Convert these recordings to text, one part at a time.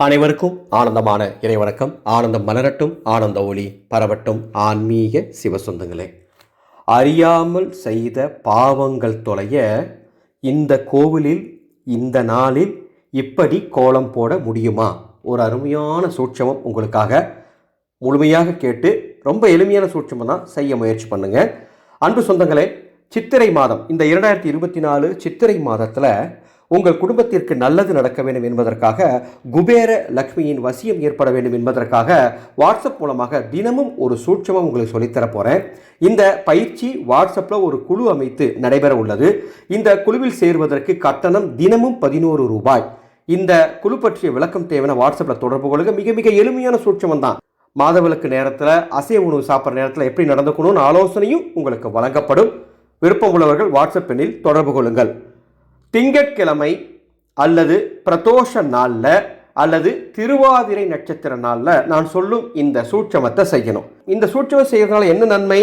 அனைவருக்கும் ஆனந்தமான இறைவணக்கம். ஆனந்தம் மலரட்டும் ஆனந்த ஒளி பரவட்டும். ஆன்மீக சிவசொந்தங்களே அறியாமல் செய்த பாவங்கள் தொலைய இந்த கோவிலில் இந்த நாளில் இப்படி கோலம் போட முடியுமா? ஒரு அருமையான சூட்சமம் உங்களுக்காக முழுமையாக கேட்டு ரொம்ப எளிமையான சூட்சமம் தான் செய்ய முயற்சி பண்ணுங்க. அன்பு சொந்தங்களே சித்திரை மாதம் இந்த இரண்டாயிரத்தி இருபத்தி நாலு சித்திரை மாதத்தில் உங்கள் குடும்பத்திற்கு நல்லது நடக்க வேண்டும் என்பதற்காக குபேர லக்ஷ்மியின் வசியம் ஏற்பட வேண்டும் என்பதற்காக வாட்ஸ்அப் மூலமாக தினமும் ஒரு சூட்சமாக உங்களுக்கு சொல்லித்தர போகிறேன் இந்த பயிற்சி வாட்ஸ்அப்பில் ஒரு குழு அமைத்து நடைபெற உள்ளது. இந்த குழுவில் சேர்வதற்கு கட்டணம் தினமும் பதினோரு ரூபாய். இந்த குழு பற்றிய விளக்கம் தேவையான வாட்ஸ்அப்பில் தொடர்பு கொள்ளுங்க. மிக மிக எளிமையான சூட்சமம் தான். மாதவிலக்கு நேரத்தில் அசைவ உணவு சாப்பிட்ற நேரத்தில் எப்படி நடந்துக்கணும்னு ஆலோசனையும் உங்களுக்கு வழங்கப்படும். விருப்பம் உள்ளவர்கள் வாட்ஸ்அப் எண்ணில் தொடர்பு கொள்ளுங்கள். திங்கட்கிழமை அல்லது பிரதோஷ நாளில் அல்லது திருவாதிரை நட்சத்திர நாளில் நான் சொல்லும் இந்த சூட்சமத்தை செய்யணும். இந்த சூட்சமம் செய்கிறதுனால என்ன நன்மை?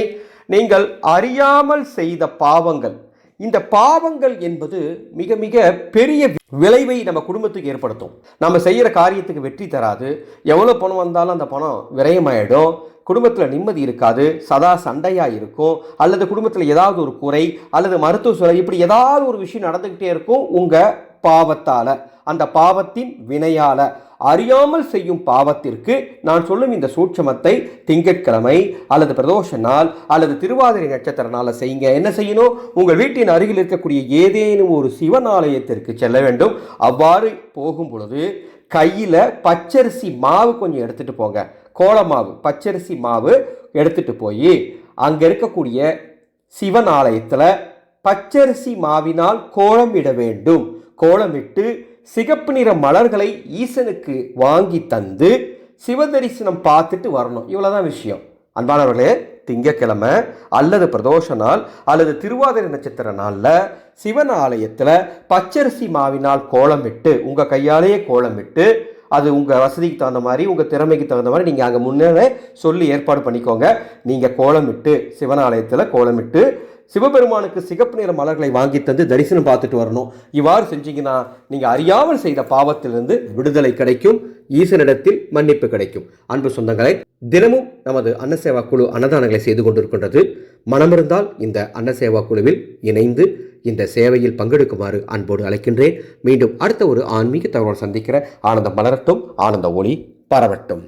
நீங்கள் அறியாமல் செய்த பாவங்கள். இந்த பாவங்கள் என்பது மிக மிக பெரிய விளைவை நம்ம குடும்பத்துக்கு ஏற்படுத்தும். நம்ம செய்கிற காரியத்துக்கு வெற்றி தராது. எவ்வளோ பணம் வந்தாலும் அந்த பணம் விரயமாயிடும். குடும்பத்தில் நிம்மதி இருக்காது சதா சண்டையாக இருக்கும் அல்லது குடும்பத்தில் ஏதாவது ஒரு குறை அல்லது மருத்துவ சூழல் இப்படி ஏதாவது ஒரு விஷயம் நடந்துக்கிட்டே இருக்கும் உங்கள் பாவத்தால். அந்த பாவத்தின் வினையால். அறியாமல் செய்யும் பாவத்திற்கு நான் சொல்லும் இந்த சூட்சமத்தை திங்கட்கிழமை அல்லது பிரதோஷ நாள் அல்லது திருவாதிரை நட்சத்திர நாளில் செய்யுங்க. என்ன செய்யணும்? உங்கள் வீட்டின் அருகில் இருக்கக்கூடிய ஏதேனும் ஒரு சிவன் ஆலயத்திற்கு செல்ல வேண்டும். அவ்வாறு போகும் பொழுது கையில் பச்சரிசி மாவு கொஞ்சம் எடுத்துகிட்டு போங்க. கோல மாவு பச்சரிசி மாவு எடுத்துகிட்டு போய் அங்கே இருக்கக்கூடிய சிவன் ஆலயத்தில் பச்சரிசி மாவினால் கோலமிட வேண்டும். கோலமிட்டு சிகப்பு நிற மலர்களை ஈசனுக்கு வாங்கி தந்து சிவதரிசனம் பார்த்துட்டு வரணும். இவ்வளோதான் விஷயம். அன்பானவர்களே திங்கக்கிழமை அல்லது பிரதோஷ நாள் அல்லது திருவாதிரை நட்சத்திர நாளில் சிவன் ஆலயத்தில் பச்சரிசி மாவினால் கோலமிட்டு உங்கள் கையாலேயே கோலமிட்டு அது உங்கள் வசதிக்கு தகுந்த மாதிரி உங்கள் திறமைக்கு தகுந்த மாதிரி நீங்கள் அங்கே முன்னே சொல்லி ஏற்பாடு பண்ணிக்கோங்க. நீங்கள் கோலமிட்டு சிவனாலயத்தில் கோலமிட்டு சிவபெருமானுக்கு சிகப்பு நிற மலர்களை வாங்கி தந்து தரிசனம் பார்த்துட்டு வரணும். இவ்வாறு செஞ்சீங்கன்னா நீங்கள் அறியாமல் செய்த பாவத்திலிருந்து விடுதலை கிடைக்கும் ஈசனிடத்தில் மன்னிப்பு கிடைக்கும். அன்பு சொந்தங்களை தினமும் நமது அன்னசேவா குழு அன்னதானங்களை செய்து கொண்டிருக்கின்றது. மனமிருந்தால் இந்த அன்னசேவா குழுவில் இணைந்து இந்த சேவையில் பங்கெடுக்குமாறு அன்போடு அழைக்கின்றேன். மீண்டும் அடுத்த ஒரு ஆன்மீக தகவல் சந்திக்கிற ஆனந்தம் மலரட்டும் ஆனந்த ஒளி பரவட்டும்.